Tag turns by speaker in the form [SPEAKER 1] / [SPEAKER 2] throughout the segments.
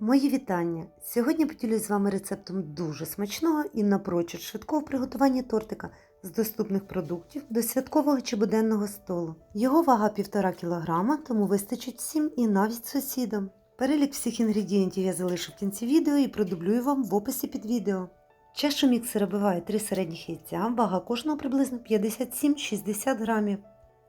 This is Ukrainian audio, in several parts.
[SPEAKER 1] Мої вітання! Сьогодні поділюсь з вами рецептом дуже смачного і напрочуд швидкого приготування тортика з доступних продуктів до святкового чи буденного столу. Його вага 1,5 кг, тому вистачить всім і навіть сусідам. Перелік всіх інгредієнтів я залишу в кінці відео і продублюю вам в описі під відео. Чашу міксера биває 3 середніх яйця, вага кожного приблизно 57-60 грамів.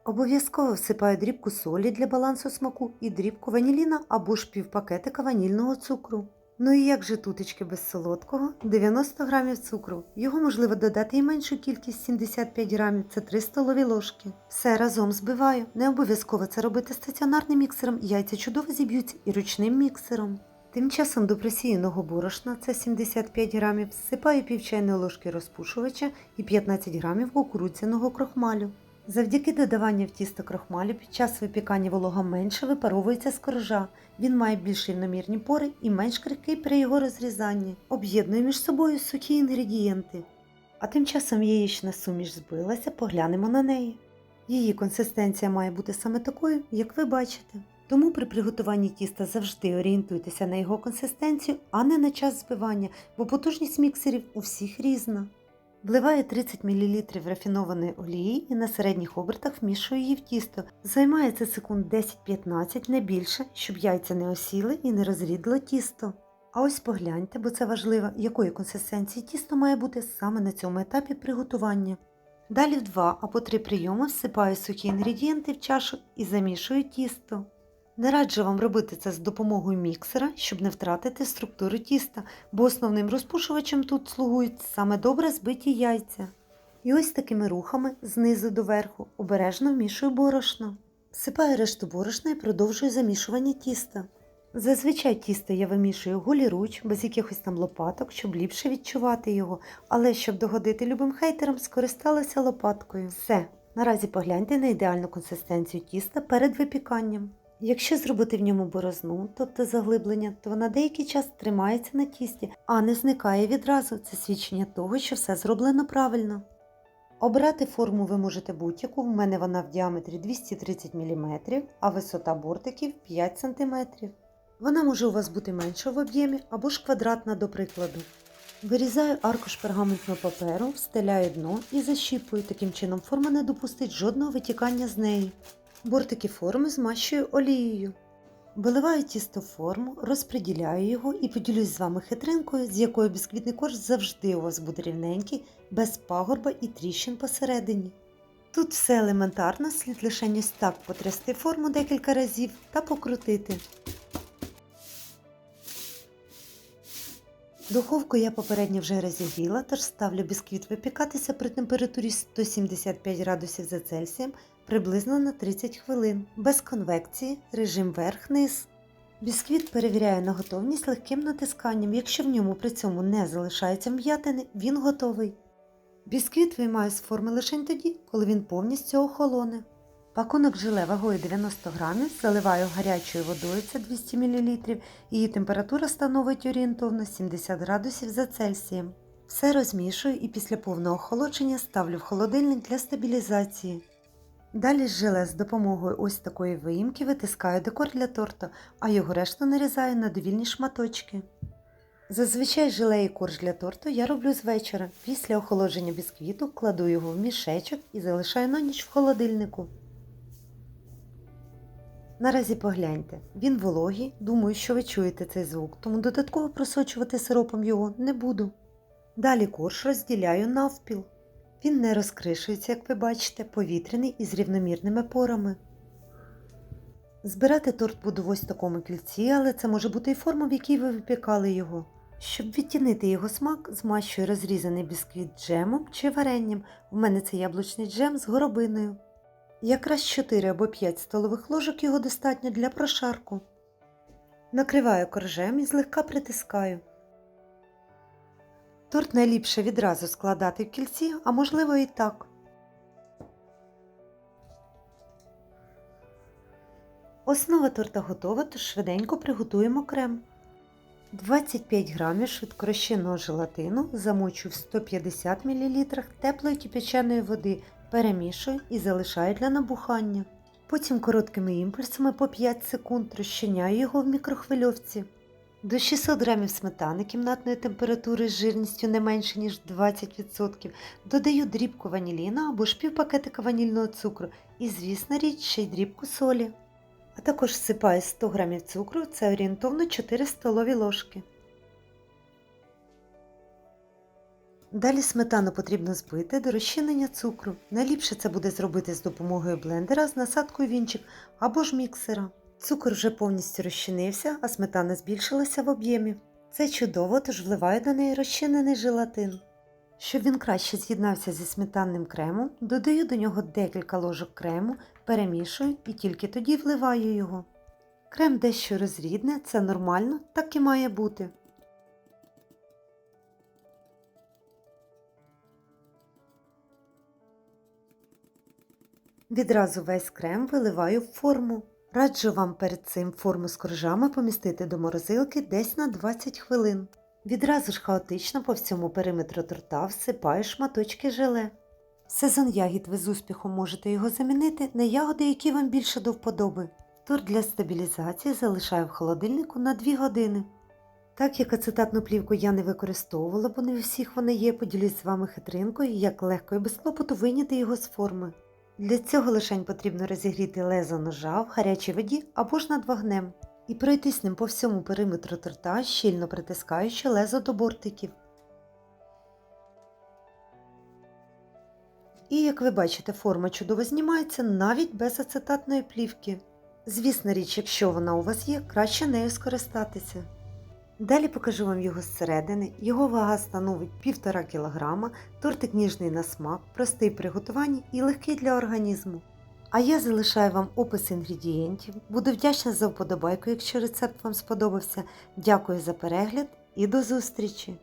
[SPEAKER 1] Обов'язково всипаю дрібку солі для балансу смаку і дрібку ваніліна або ж півпакетика ванільного цукру. Ну і як же тутечки без солодкого? 90 грамів цукру. Його можливо додати і меншу кількість 75 грамів, це 3 столові ложки. Все разом збиваю. Не обов'язково це робити стаціонарним міксером, яйця чудово зіб'ються і ручним міксером. Тим часом до просіяного борошна, це 75 грамів, всипаю пів чайної ложки розпушувача і 15 грамів кукурудзяного крохмалю. Завдяки додаванню в тісто крохмалю під час випікання волога менше випаровується з коржа. Він має більш рівномірні пори і менш крихкий при його розрізанні. Об'єднує між собою сухі інгредієнти. А тим часом яєчна суміш збилася, поглянемо на неї. Її консистенція має бути саме такою, як ви бачите. Тому при приготуванні тіста завжди орієнтуйтеся на його консистенцію, а не на час збивання, бо потужність міксерів у всіх різна. Вливаю 30 мл рафінованої олії і на середніх обертах вмішую її в тісто. Займає це секунд 10-15, не більше, щоб яйця не осіли і не розрідило тісто. А ось погляньте, бо це важливо, якої консистенції тісто має бути саме на цьому етапі приготування. Далі в 2 або 3 прийоми всипаю сухі інгредієнти в чашу і замішую тісто. Не раджу вам робити це з допомогою міксера, щоб не втратити структуру тіста, бо основним розпушувачем тут слугують саме добре збиті яйця. І ось такими рухами знизу до верху обережно вмішую борошно. Всипаю решту борошна і продовжую замішування тіста. Зазвичай тісто я вимішую голіруч, без якихось там лопаток, щоб ліпше відчувати його, але щоб догодити любим хейтерам, скористалася лопаткою. Все. Наразі погляньте на ідеальну консистенцію тіста перед випіканням. Якщо зробити в ньому борозну, тобто заглиблення, то на деякий час тримається на тісті, а не зникає відразу. Це свідчення того, що все зроблено правильно. Обрати форму ви можете будь-яку, в мене вона в діаметрі 230 мм, а висота бортиків 5 см. Вона може у вас бути менша в об'ємі або ж квадратна, до прикладу. Вирізаю аркуш пергаментного паперу, встеляю дно і защіпую. Таким чином форма не допустить жодного витікання з неї. Бортики форми змащую олією. Виливаю тісто в форму, розподіляю його і поділюсь з вами хитринкою, з якою бісквітний корж завжди у вас буде рівненький, без пагорба і тріщин посередині. Тут все елементарно, слід лише ось так потрясти форму декілька разів та покрутити. Духовку я попередньо вже розігріла, тож ставлю бісквіт випікатися при температурі 175 градусів за Цельсієм приблизно на 30 хвилин, без конвекції, режим верх-низ. Бісквіт перевіряю на готовність легким натисканням. Якщо в ньому при цьому не залишається м'ятини, він готовий. Бісквіт виймаю з форми лише тоді, коли він повністю охолоне. Пакунок желе вагою 90 грамів заливаю гарячою водою, це 200 мл, її температура становить орієнтовно 70 градусів за Цельсієм. Все розмішую і після повного охолодження ставлю в холодильник для стабілізації. Далі з желе з допомогою ось такої виїмки витискаю декор для торту, а його решту нарізаю на довільні шматочки. Зазвичай желе і корж для торту я роблю з вечора. Після охолодження бісквіту кладу його в мішечок і залишаю на ніч в холодильнику. Наразі погляньте, він вологий, думаю, що ви чуєте цей звук, тому додатково просочувати сиропом його не буду. Далі корж розділяю навпіл. Він не розкришується, як ви бачите, повітряний і з рівномірними порами. Збирати торт буду в ось такому кільці, але це може бути і форма, в якій ви випікали його. Щоб відтінити його смак, змащую розрізаний бісквіт джемом чи варенням. У мене це яблучний джем з горобиною. Якраз 4 або 5 столових ложок його достатньо для прошарку. Накриваю коржем і злегка притискаю. Торт найліпше відразу складати в кільці, а можливо і так. Основа торта готова, тож швиденько приготуємо крем. 25 грамів швидкорозчинного желатину замочу в 150 мл теплої кипяченої води, перемішую і залишаю для набухання. Потім короткими імпульсами по 5 секунд розчиняю його в мікрохвильовці. До 600 г сметани кімнатної температури з жирністю не менше, ніж 20%, додаю дрібку ваніліна або ж півпакетика ванільного цукру і, звісно річ, ще й дрібку солі. А також всипаю 100 г цукру, це орієнтовно 4 столові ложки. Далі сметану потрібно збити до розчинення цукру. Найліпше це буде зробити з допомогою блендера з насадкою вінчик або ж міксера. Цукор вже повністю розчинився, а сметана збільшилася в об'ємі. Це чудово, тож вливаю до неї розчинений желатин. Щоб він краще з'єднався зі сметанним кремом, додаю до нього декілька ложок крему, перемішую і тільки тоді вливаю його. Крем дещо розрідне, це нормально, так і має бути. Відразу весь крем виливаю в форму. Раджу вам перед цим форму з коржами помістити до морозилки десь на 20 хвилин. Відразу ж хаотично по всьому периметру торта всипаю шматочки желе. Сезон ягід ви з успіхом можете його замінити на ягоди, які вам більше до вподоби. Торт для стабілізації залишаю в холодильнику на 2 години. Так як ацетатну плівку я не використовувала, бо не у всіх вона є, поділюсь з вами хитринкою, як легко і без клопоту вийняти його з форми. Для цього лишень потрібно розігріти лезо ножа в гарячій воді або ж над вогнем і пройтись ним по всьому периметру торта, щільно притискаючи лезо до бортиків. І як ви бачите, форма чудово знімається навіть без ацетатної плівки. Звісна річ, якщо вона у вас є, краще нею скористатися. Далі покажу вам його зсередини. Його вага становить 1,5 кг, тортик ніжний на смак, простий в приготуванні і легкий для організму. А я залишаю вам опис інгредієнтів. Буду вдячна за вподобайку, якщо рецепт вам сподобався. Дякую за перегляд і до зустрічі!